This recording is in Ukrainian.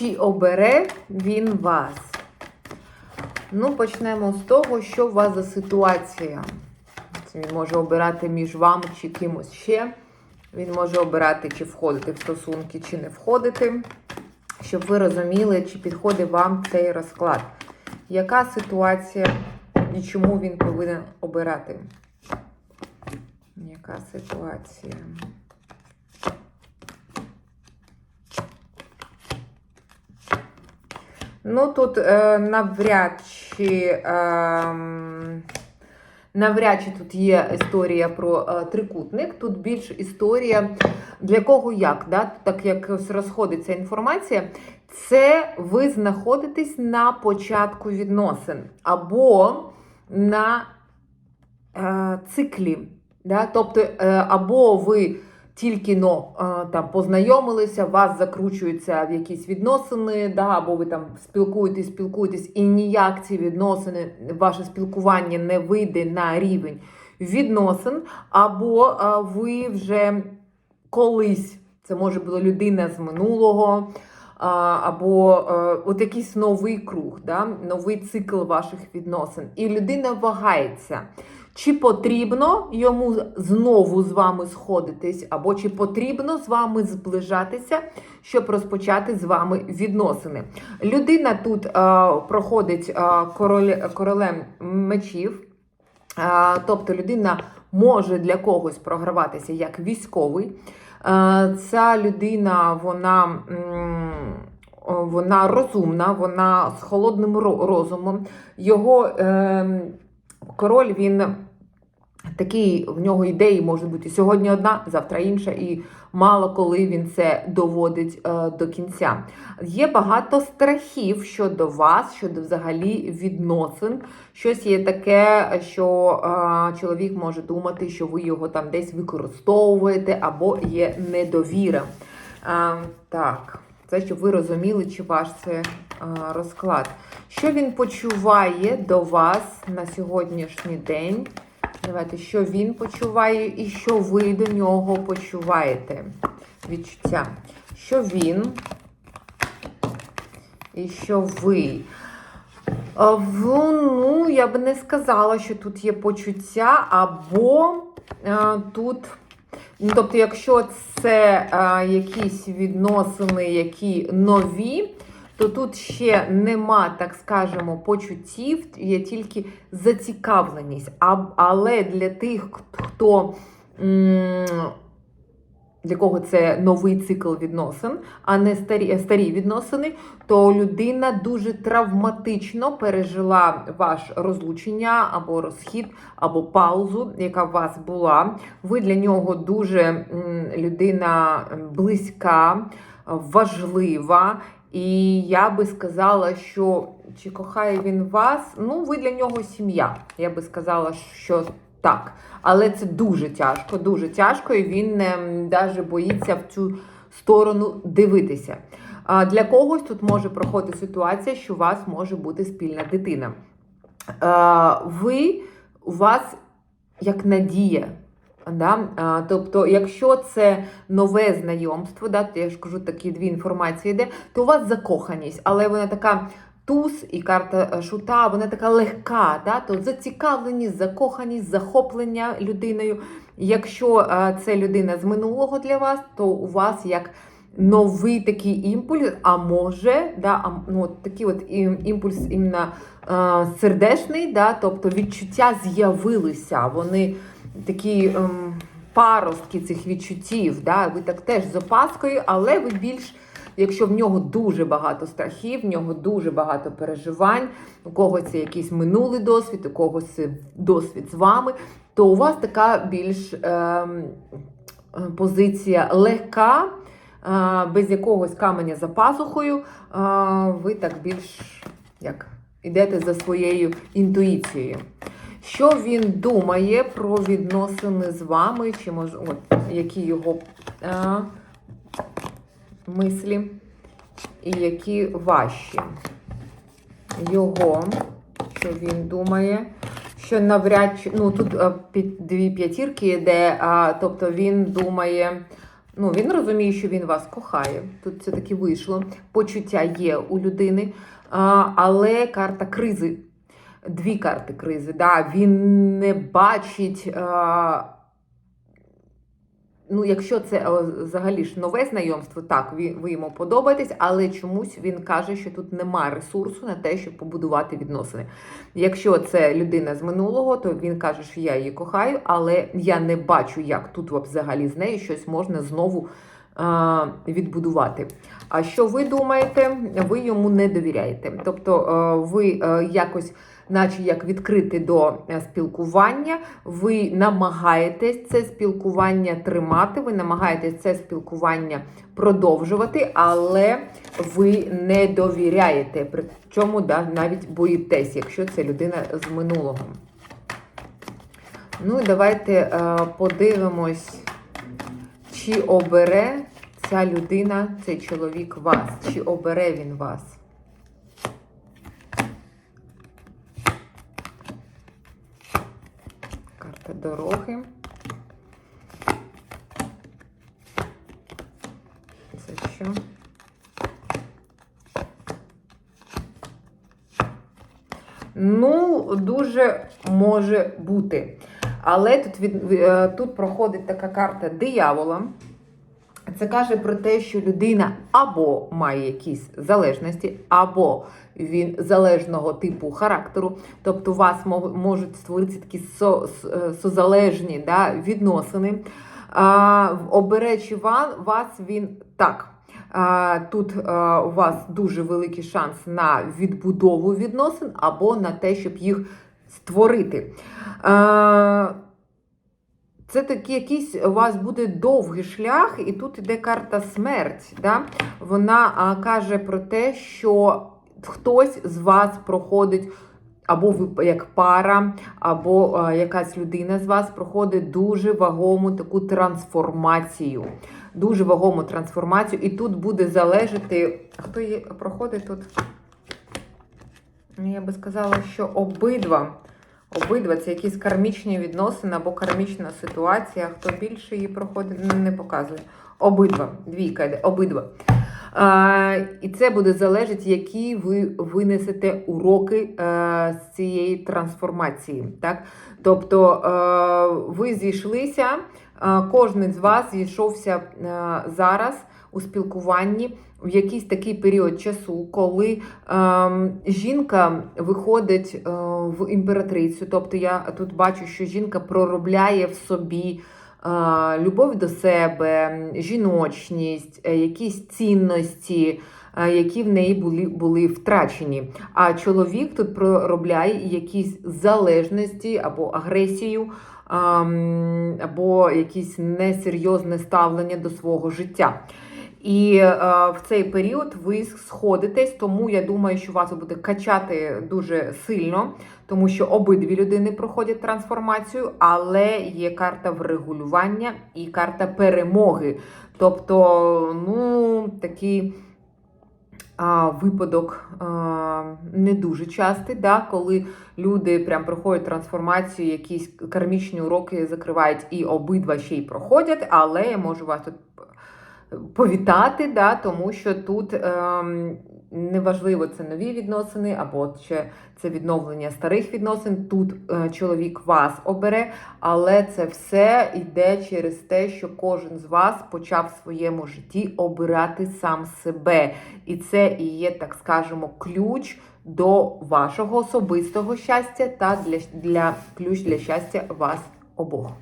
Чи обере він вас? Ну, почнемо з того, що у вас за ситуація. Він може обирати між вами чи кимось ще. Він може обирати, чи входити в стосунки, чи не входити. Щоб ви розуміли, чи підходить вам цей розклад. Яка ситуація і чому він повинен обирати? Яка ситуація? Ну, тут е, навряд чи. Е, Навряд чи тут є історія про е, трикутник. Тут більш історія для кого як, да? так як розходиться інформація, це ви знаходитесь на початку відносин або на е, циклі. Да? Тобто, е, або ви тільки но там познайомилися, вас закручуються в якісь відносини, да, або ви там спілкуєтесь, спілкуєтесь, і ніяк ці відносини, ваше спілкування не вийде на рівень відносин, або ви вже колись, це може була людина з минулого. Або е, от якийсь новий круг, да? новий цикл ваших відносин. І людина вагається, чи потрібно йому знову з вами сходитись, або чи потрібно з вами зближатися, щоб розпочати з вами відносини. Людина тут е, проходить е, король, королем мечів, е, тобто людина може для когось програватися як військовий. Е, Ця людина, вона. Вона розумна, вона з холодним розумом. Його е, король він такий, в нього ідеї можуть бути сьогодні одна, завтра інша, і мало коли він це доводить е, до кінця. Є багато страхів щодо вас, щодо взагалі відносин. Щось є таке, що е, чоловік може думати, що ви його там десь використовуєте, або є недовіра. Е, так. Це щоб ви розуміли, чи ваш це а, розклад. Що він почуває до вас на сьогоднішній день? Давайте, що він почуває і що ви до нього почуваєте. Відчуття. Що він і що ви. Ну, я би не сказала, що тут є почуття, або а, тут. Ну, тобто, якщо це а, якісь відносини, які нові, то тут ще нема, так скажемо, почуттів, є тільки зацікавленість. А, але для тих, хто для кого це новий цикл відносин, а не старі, старі відносини, то людина дуже травматично пережила ваш розлучення або розхід, або паузу, яка у вас була. Ви для нього дуже людина близька, важлива. І я би сказала, що чи кохає він вас, ну, ви для нього сім'я. Я би сказала, що так. Але це дуже тяжко, дуже тяжко, і він навіть боїться в цю сторону дивитися. А для когось тут може проходити ситуація, що у вас може бути спільна дитина. А, ви у вас як надія. Да? Тобто, якщо це нове знайомство, да, то я ж кажу, такі дві інформації йде, то у вас закоханість, але вона така туз і карта е, шута, вона така легка, да? то зацікавленість, закоханість, захоплення людиною. Якщо е, це людина з минулого для вас, то у вас як новий такий імпульс, а може, да, ну, такий от імпульс іменно е, сердечний, да, тобто відчуття з'явилися, вони такі ем, паростки цих відчуттів. Да, ви так теж з опаскою, але ви більш. Якщо в нього дуже багато страхів, в нього дуже багато переживань, у когось це якийсь минулий досвід, у когось досвід з вами, то у вас така більш ем, е, позиція легка, е, без якогось каменя за пазухою, е, ви так більш як ідете за своєю інтуїцією. Що він думає про відносини з вами, чи може, от, які його е, мислі, і які ваші? Його, що він думає, що навряд чи, ну тут е, під дві п'ятірки йде, а, тобто він думає, Ну, він розуміє, що він вас кохає. Тут це таки вийшло. Почуття є у людини, а, але карта кризи. Дві карти кризи. Да, Він не бачить. А, Ну, якщо це е, взагалі ж нове знайомство, так, ви, йому подобаєтесь, але чомусь він каже, що тут немає ресурсу на те, щоб побудувати відносини. Якщо це людина з минулого, то він каже, що я її кохаю, але я не бачу, як тут взагалі з нею щось можна знову е, відбудувати. А що ви думаєте? Ви йому не довіряєте. Тобто е, ви е, якось наче як відкрити до е, спілкування, ви намагаєтесь це спілкування тримати, ви намагаєтесь це спілкування продовжувати, але ви не довіряєте. Причому да, навіть боїтесь, якщо це людина з минулого. Ну і давайте подивимось, чи обере ця людина, цей чоловік вас, чи обере він вас. Карта дороги. Це що? Ну, дуже може бути. Але тут, від, е, тут проходить така карта диявола. Це каже про те, що людина або має якісь залежності, або він залежного типу характеру. Тобто у вас можуть створитися такі со, созалежні да, відносини. А, оберечі вас він так. Тут у вас дуже великий шанс на відбудову відносин або на те, щоб їх створити. Це такий якийсь у вас буде довгий шлях, і тут іде карта смерть. Да? Вона а, каже про те, що хтось з вас проходить. Або ви як пара, або а, якась людина з вас проходить дуже вагому таку трансформацію. Дуже вагому трансформацію. І тут буде залежати. Хто є, проходить тут? Ну, Я би сказала, що обидва. Обидва це якісь кармічні відносини або кармічна ситуація. Хто більше її проходить, не показує. Обидва. Двійка йде, обидва. А, і це буде залежати, які ви винесете уроки е, з цієї трансформації. Так? Тобто е, ви зійшлися, е, кожен з вас зійшовся е, зараз у спілкуванні в якийсь такий період часу, коли ем, жінка виходить е, в імператрицю. Тобто я тут бачу, що жінка проробляє в собі е, любов до себе, жіночність, е, якісь цінності. е, Які в неї були, були втрачені. А чоловік тут проробляє якісь залежності або агресію, ем, або якесь несерйозне ставлення до свого життя. І е, в цей період ви сходитесь, тому я думаю, що вас буде качати дуже сильно, тому що обидві людини проходять трансформацію, але є карта врегулювання і карта перемоги. Тобто, ну, такий а, випадок а, не дуже частий, да, коли люди прям проходять трансформацію, якісь кармічні уроки закривають і обидва ще й проходять, але я можу вас тут повітати, да, тому що тут ем, неважливо, це нові відносини, або це відновлення старих відносин. Тут е, чоловік вас обере, але це все йде через те, що кожен з вас почав в своєму житті обирати сам себе. І це і є, так скажемо, ключ до вашого особистого щастя та для, для ключ для щастя вас обох.